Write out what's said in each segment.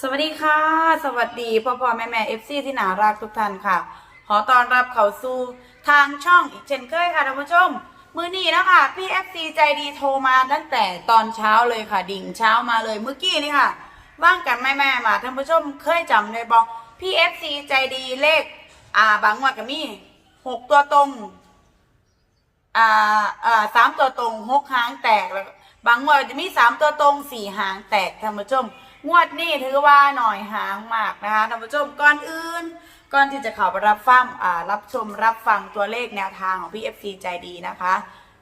สวัสดีค่ะ สวัสดีพ่อพ่อแม่แม่เอฟซีที่น่ารักทุกท่านค่ะ ขอต้อนรับเข้าสู่ทางช่องอีกเช่นเคยค่ะท่านผู้ชม มือนี้นะคะพี่เอฟซีใจดีโทรมาตั้งแต่ตอนเช้าเลยค่ะ ดิ่งเช้ามาเลยเมื่อกี้นี่ค่ะ ว่างกันแม่แม่มาท่านผู้ชมเคยจำได้บอกพี่เอฟซีใจดีเลข อ่าบางงวันก็มีหกตัวตรง อ่าอ่าสามตัวตรงหกหางแตกแล้วบางงวดจะมีสามตัวตรงสี่หางแตกท่านผู้ชม งวดนี้ถือว่าหน่อยหางมากนะคะท่านผู้ชมก่อนอื่น ก่อนที่จะเข้าไปรับฟังอ่ารับชมรับฟังตัวเลขแนวทางของพี่ FC ใจดีนะคะ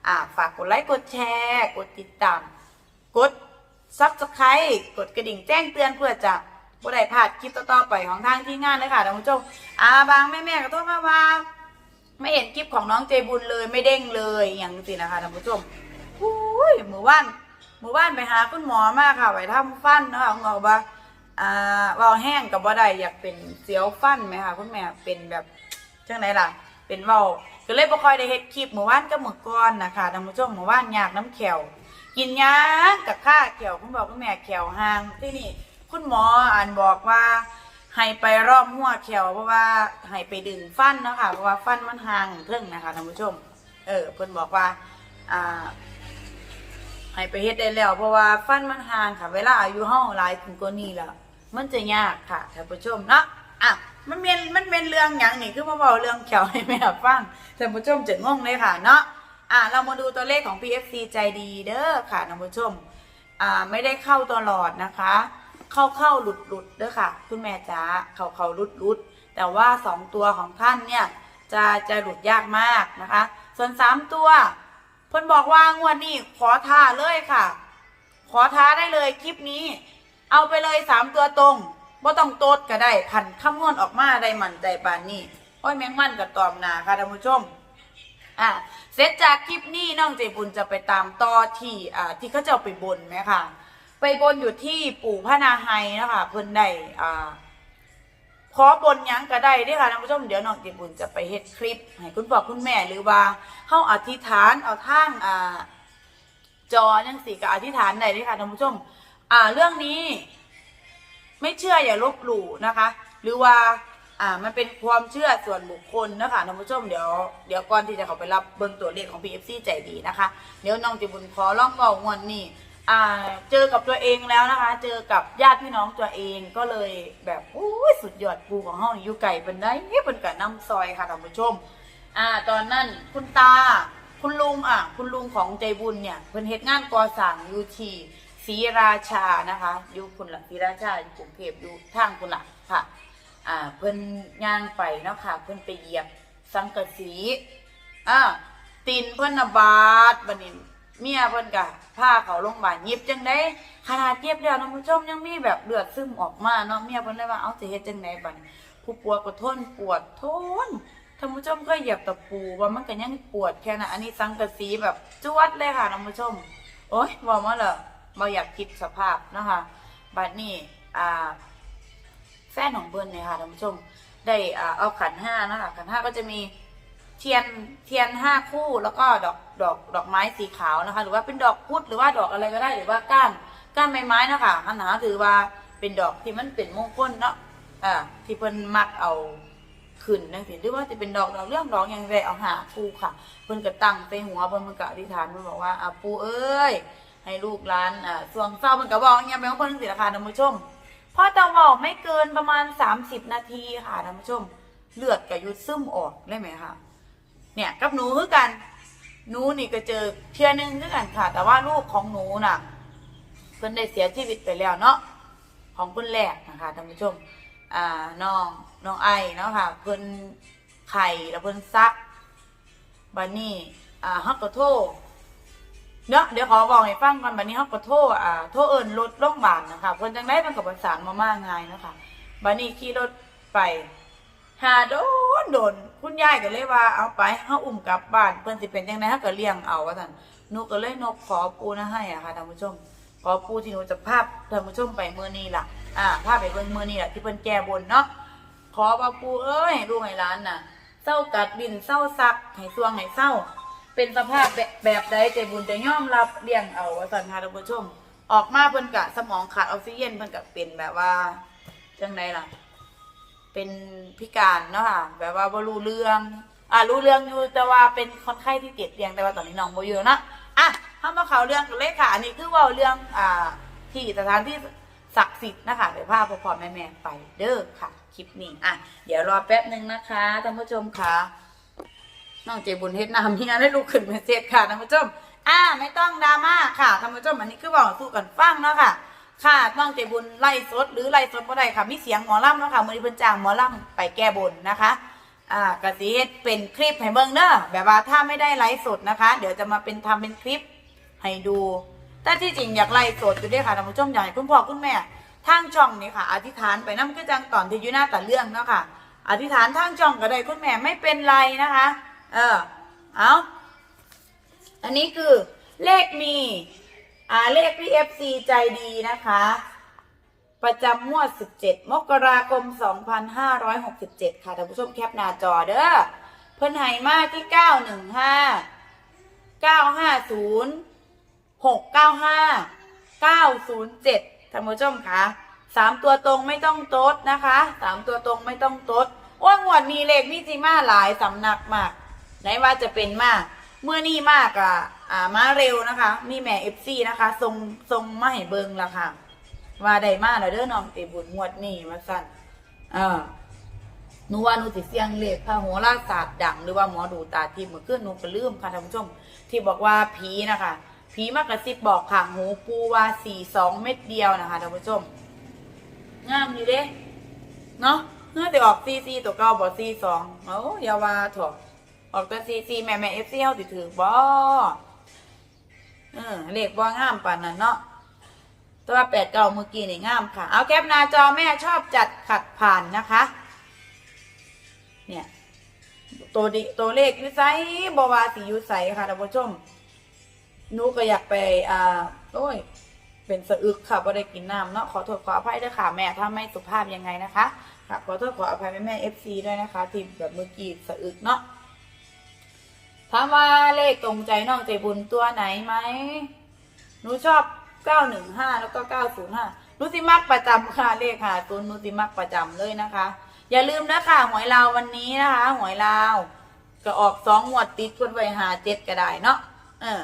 อ่าฝากกดไลค์กดแชร์ กดติดตาม กดซับสไครต์กดกระดิ่งแจ้งเตือนเพื่อจะบ่ได้พลาดคลิปต่อๆไปของทางที่งานเลยค่ะท่านผู้ชมอ่าบางแม่ๆก็โทษมาว่า ไม่เห็นคลิปของน้องเจบุญเลยไม่เด้งเลยอย่างสินะคะท่านผู้ชมอุ้ยมู่บ้าน หมู่บ้านไปหาคุณหมอมากค่ะไปทำฟันเนาะคุณหมอบอกว่าอ่าเบาแห้งกับบ่ได้อยากเป็นเสียวฟันไหมคะคุณแม่เป็นแบบจังไหนล่ะ เป็นเบาก็เลยบ่ค่อยได้เฮ็ดคลิปหมู่บ้านก็เมื่อก่อนนะคะท่านผู้ชมหมู่บ้านอยากน้ำแขวกินยางกับข้าแขวคุณบอกคุณแม่แขวห่างที่นี่คุณหมออ่านบอกว่าให้ไปรอบหัวแขวเพราะว่าให้ไปดึงฟันเนาะค่ะเพราะว่าฟันมันห่างเพิ่งนะคะท่านผู้ชม เออเพิ่นบอกว่าอ่า ให้ไปเฮ็ดได้แล้ว เพราะว่าฟันมันห่างค่ะ เวลาอายุเฮาหลายถึงกว่านี้แล้วมันจะยากค่ะท่านผู้ชมเนาะอะมันเป็นมันเป็นเรื่องหยังนี่คือมาเว้าเรื่องแขวให้แม่ฟังท่านผู้ชมจะงงเลยค่ะเนาะอะเรามาดูตัวเลขของ PFC ใจดีเด้อค่ะท่านผู้ชมอ่าไม่ได้เข้าตลอดนะคะ เข้าเข้าหลุดหลุดเด้อค่ะ คุณแม่จ๋าเข้าเข้าหลุดหลุดแต่ว่าสองตัวของท่านเนี่ยจะจะหลุดยากมากนะคะ ส่วนสามตัว เพิ่นบอกว่างวดนี้ขอท้าเลยค่ะ ขอท้าได้เลยคลิปนี้ เอาไปเลยสามตัวตรงบ่ต้องโตดก็ได้ขันคำนวณออกมาได้มันใจปานนี้โอ้ยแมงมันกับตอมนาค่ะท่านผู้ชมอะเสร็จจากคลิปนี้น้องเจบุญจะไปตามต่อที่อ่าที่เขาจะเอาไปบนไหมคะไปบนอยู่ที่ปู่พระนาไฮนะคะเพิ่นได้อ่าขอบนยังก็ได้ด้อค่ะท่านผู้ชมเดี๋ยวน้องเจบุญจะไปเฮ็ดคลิปให้คุณพ่อคุณแม่หรือว่า เฮาอธิษฐานเอาทางอ่าจอจังสีกับอธิษฐานได้เด้อค่ะท่านผู้ชม อ่าเรื่องนี้ ไม่เชื่ออย่าลบหลู่นะคะ หรือว่าอ่ามันเป็นความเชื่อส่วนบุคคลนะคะท่านผู้ชมเดี๋ยวเดี๋ยวก่อนที่จะเขาไปรับเบิ่งตัวเลขของ PFC ใจดีนะคะ เดี๋ยวน้องจิบุญขอล่องเบางวนนี่อ่าเจอกับตัวเองแล้วนะคะ เจอกับญาติพี่น้องตัวเองก็เลยแบบโอ้ยสุดยอดปูของเฮานี่อยู่ไก่เป็นได้เป็นกับน้ำซอยค่ะท่านผู้ชม อ่า ตอนนั้นคุณตา คุณลุงอะ คุณลุงของใจบุญเนี่ยเพิ่นเฮ็ดงานก่อสร้างอยู่ที่ศรีราชานะคะอยู่คุณหลักศรีราชาอยู่กรุงเทพอยู่ทางคุณหลักค่ะ อ่า เพิ่นย่างไปเนาะค่ะ เพิ่นไปเหยียบสังกะสีอ่าตีนเพิ่นนะบาดบัดนี้เมียเพิ่นก็พาเขาโรงพยาบาลเย็บจังได๋ขนาดเย็บแล้วท่านผู้ชมยังมีแบบเลือดซึมออกมาเนาะเมียเพิ่นเลยว่าเอาสิเฮ็ดจังไดบัดนี้ผู้ปวดก็ทนปวดทน ท่านผู้ชมก็เหยียบตะปูว่ามันก็ยังปวดแค่นั้นอันนี้สังกะสีแบบจวดเลยค่ะท่านผู้ชม โอ๊ยบอกมาเลยมาอยากคิดสภาพนะคะบัดนี้อ่าแฟนของเบิ้ลเนี่ยค่ะท่านผู้ชม ได้อ่าเอาขันห้านะคะขันห้าก็จะมีเทียนเทียนห้าคู่แล้วก็ดอกดอกดอกไม้สีขาวนะคะ หรือว่าเป็นดอกพุธหรือว่าดอกอะไรก็ได้หรือว่าก้านก้านไม้ไม้นะคะอันหาถือว่าเป็นดอกที่มันเป็นมงคลเนาะอ่าที่เพิ่นมักเอา ขึ้นนั่นสิหรือว่าจะเป็นดอกดอกเรื่องดอกอย่างไรเอาหาปูค่ะเพิ่นก็ตั้งไปหัวเพิ่นมันก็อธิษฐานเพิ่นบอกว่าอะปูเอ้ยให้ลูกหลานอ่าสวงเศร้าเพิ่นก็บอกอย่างเงี้ยแม่ของเพิ่นสิราคาท่านผู้ชมพอจะบอกไม่เกินประมาณ 30 นาทีค่ะท่านผู้ชม เลือดก็หยุดซึมออกได้ไหมคะเนี่ยกับหนูคือกันหนูนี่ก็เจอเทื่อนึงคือกันค่ะ แต่ว่าลูกของหนูน่ะเพิ่นได้เสียชีวิตไปแล้วเนาะของเพิ่นแรกนะคะท่านผู้ชม อ่าน้องน้องไอเนาะค่ะ เพิ่นไข่แล้วเพิ่นซักบัดนี้อ่าฮักก็โทเนาะเดี๋ยวขอบอกให้ฟังก่อนบัดนี้ฮักก็โทอ่าโทเอิ้นรถโรงพยาบาลนะคะเพิ่นจังได๋เพิ่นก็ประสานมามาง่ายเนาะค่ะบัดนี้ขี่รถไปหาโดนโดนคุณยายก็เลยว่าเอาไปเฮาอุ้มกลับบ้านเพิ่นสิเป็นจังได๋เฮาก็เลี้ยงเอาว่าซั่นหนูก็เลยนบขอปูนะให้อะค่ะท่านผู้ชม ขอปูที่หนูจะภาพท่านผู้ชมไปมื้อนี้ล่ะ อ่าภาพไปเบิ่งมือนี้ล่ะที่เพิ่นแก้บนเนาะขอว่าปูเอ้ยให้ลูกให้หลานน่ะเศร้ากัดดินเศร้าซักให้ซวงให้เศร้า เป็นสภาพแบบแบบใดใจบุญจะย่อมรับเลี้ยงเอาว่าสันค่ะท่านผู้ชม ออกมาเพิ่นกะสมองขาดออกซิเจนเพิ่นกะเป็นแบบว่าจังไดล่ะ เป็นพิการเนาะค่ะแบบว่าบ่รู้เรื่องอ่ารู้เรื่องอยู่แต่ว่าเป็นคนไข้ที่ติดเตียงแต่ว่าตอนนี้น้องบ่อยู่แล้วเนาะอะเข้ามาเขาเรื่องกันเลยค่ะ อันนี้คือว่าเรื่องอ่าที่สถานที่ สิทธิ์นะคะเดี๋ยวพาพ่อพ่อแม่แม่ไปเด้อค่ะ คลิปนี้อะเดี๋ยวรอแป๊บหนึ่งนะคะท่านผู้ชมค่ะน้องเจบุญเฮ็ดน้ำที่งานได้ลูกขึ้นเมสเซจค่ะท่านผู้ชมอ่าไม่ต้องดราม่าค่ะท่านผู้ชมอันนี้คือบอกสู้กันฟังเนาะค่ะค่ะน้องเจบุญไล่สดหรือไล่สดบ่ได้ค่ะมีเสียงหมอลำเนาะค่ะมือนี้เพิ่นจ้างหมอลำไปแก้บนนะคะอ่ากสิเฮ็ดเป็นคลิปให้เบิ่งเด้อแบบว่าถ้าไม่ได้ไลฟ์สดนะคะ เดี๋ยวจะมาเป็นทำเป็นคลิปให้ดู แต่ที่จริงอยากไลฟ์สดอยู่ด้วยค่ะท่านผู้ชมอยากให้คุณพ่อคุณแม่ ทางช่องนี่ค่ะ อธิษฐานไปน้ำคือจังตอนที่อยู่หน้าตาเรื่องเนาะค่ะ อธิษฐานทางช่องก็ได้คุณแม่ไม่เป็นไรนะคะ เออเอาอันนี้คือเลขมีอ่าเลข PFC ใจดีนะคะ ประจำงวด 17 มกราคม 2567 ค่ะท่านผู้ชมแคปหน้าจอเด้อเพิ่นให้มากที่ 915 950 695 907 ท่านผู้ชมคะสามตัวตรงไม่ต้องโต๊ดนะคะสามตัวตรงไม่ต้องโต๊ดอ้ยงวดนี้เลขมีจีมาหลายสำนักมากไหนว่าจะเป็นมาก เมื่อนี่มากอะอ่ามาเร็วนะคะ มีแม่เอฟซีนะคะทรงทรงมาให้เบิงละค่ะ ว่าได้มาแล้วเด้อน้องเตบุญงวดนี้มาสั่นเออหนูว่าหนูสิเสียงเลขพระโหราศาสตร์ดัง หรือว่าหมอดูตาทิพย์เมื่อคืนหนูก็ลืมค่ะท่านผู้ชม ที่บอกว่าผีนะคะ ผีมากระซิบบอกข้างหูปูว่าสี่สองเม็ดเดียวนะคะท่านผู้ชมงามอยู่เด้เนาะเนื่อแต่ออกซีซีตัวเก่าบอกซีสองโอ้อยาวาถอะออกแต่ซีซีแม่แม่เอฟซีเฮาสิถือบ่เออเลขบ่งามปานนั้นเนาะตัวแปดเก่าเมื่อกี้นี่งามค่ะ เอาแคปหน้าจอแม่ชอบจัดขัดผ่านนะคะ เนี่ย ตัวดิตัวเลขอยูไซบวาสียูไซค่ะท่านผู้ชม หนูก็อยากไปอ่าโอ้ย เป็นสะอึกค่ะบ่ได้กินน้ำเนาะขอโทษขออภัยด้วยค่ะแม่ถ้าไม่สุภาพยังไงนะคะค่ะขอโทษขออภัยแม่แม่เอฟซีด้วยนะคะ ที่แบบเมื่อกี้สะอึกเนาะถามว่าเลขตรงใจน้องใจบุญตัวไหนไหมหนูชอบ915แล้วก็905หนูสิมักประจำค่ะเลขค่ะตัวนูสิมักประจำเลยนะคะ อย่าลืมนะคะหวยลาววันนี้นะคะหวยลาวก็ออกสองหมวดติดคนไวหาเจ็ดก็ได้เนาะเออ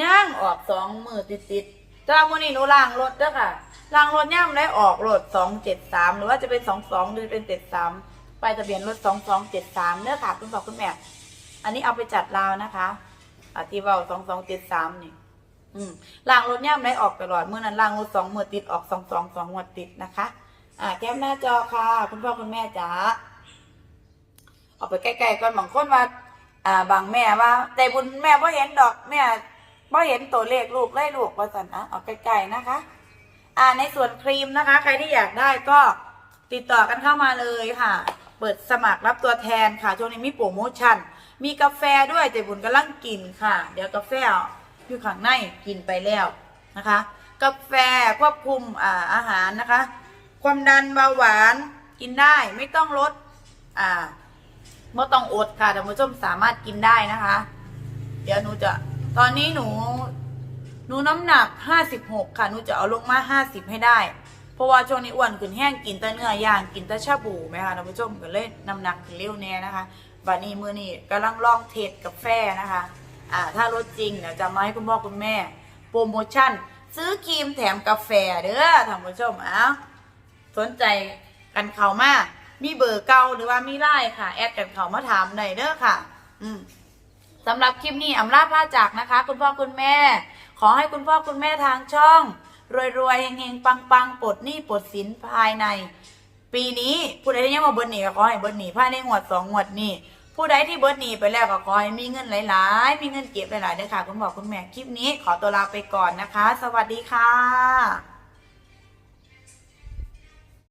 ย่างออกสองมือติดติดๆจ้าวันนี้หนูล้างรถเด้อค่ะล้างรถย่ำได้ออกรถสองเจ็ดสามหรือว่าจะเป็นสองสองหรือเป็นเจ็ดสามไปายทะเบียนรถสองสองเจ็ดสามเด้อค่ะคุณพ่อคุณแม่ อันนี้เอาไปจัดลาวนะคะอธิเบาสองสองเจ็ดสามนี่อืมล้างรถย่ำได้ออกตลอดเมื่อนั้นล้างรถสองมือติดออกสองสองสองมือติดนะคะ อ่าแก้มหน้าจอค่ะ คุณพ่อคุณแม่จ๋าออกไปใกล้ๆก่อนบางคนว่า อ่าบางแม่ว่าแต่บุญแม่พ่เห็นดอกแม่ พ่เห็นตัวเลขลูกไล่ลูกว่าสันอะเอาใกลๆนะคะ อ่าในส่วนครีมนะคะ ใครที่อยากได้ก็ติดต่อกันเข้ามาเลยค่ะ เปิดสมัครรับตัวแทนค่ะช่วงนี้มีโปรโมชั่น มีกาแฟด้วยแต่บุญกำลังกินค่ะ เดี๋ยวกาแฟอยู่ข้างในกินไปแล้วนะคะ กาแฟควบคุมอ่าอาหารนะคะ ความดันเบาหวานกินได้ไม่ต้องลดอ่าไม่ต้องอดค่ะท่านผู้ชมสามารถกินได้นะคะ เดี๋ยวหนูจะ ตอนนี้หนูหนูน้ำหนักห้าสิบหกค่ะหนูจะเอาลงมาห้าสิบให้ได้ เพราะว่าช่วงนี้อ้วนขึ้นแห้งกินแต่เนื้อย่างกินแต่ชาบูไหมคะท่านผู้ชมก็เลยน้ำหนักขึ้นเร็วแน่นะคะบัดนี้มือนี้กำลังลองเทสกาแฟนะคะอ่าถ้าลดจริงเดี๋ยวจะมาให้คุณพ่อคุณแม่ โปรโมชั่น ซื้อครีมแถมกาแฟเด้อท่านผู้ชมอ้าวสนใจกันเขามามีเบอร์เก่าหรือว่ามีไลน์ค่ะ แอดกันเขามาถามได้เด้อค่ะ อืม สำหรับคลิปนี้อำลาพาจากนะคะ คุณพ่อคุณแม่ ขอให้คุณพ่อคุณแม่ทางช่อง รวยๆเฮงๆปังๆปลดหนี้ปลดสินภายใน ปีนี้ผู้ใดที่ยังมาเบิร์หนีก็ขอให้เบิร์หนีภายในงวดสองงวดนี้ผู้ใดที่เบิร์หนีไปแล้วก็ขอให้มีเงินหลาย ๆ มีเงินเก็บหลายๆด้อค่ะ คุณพ่อคุณแม่คลิปนี้ขอตัวลาไปก่อนนะคะ สวัสดีค่ะ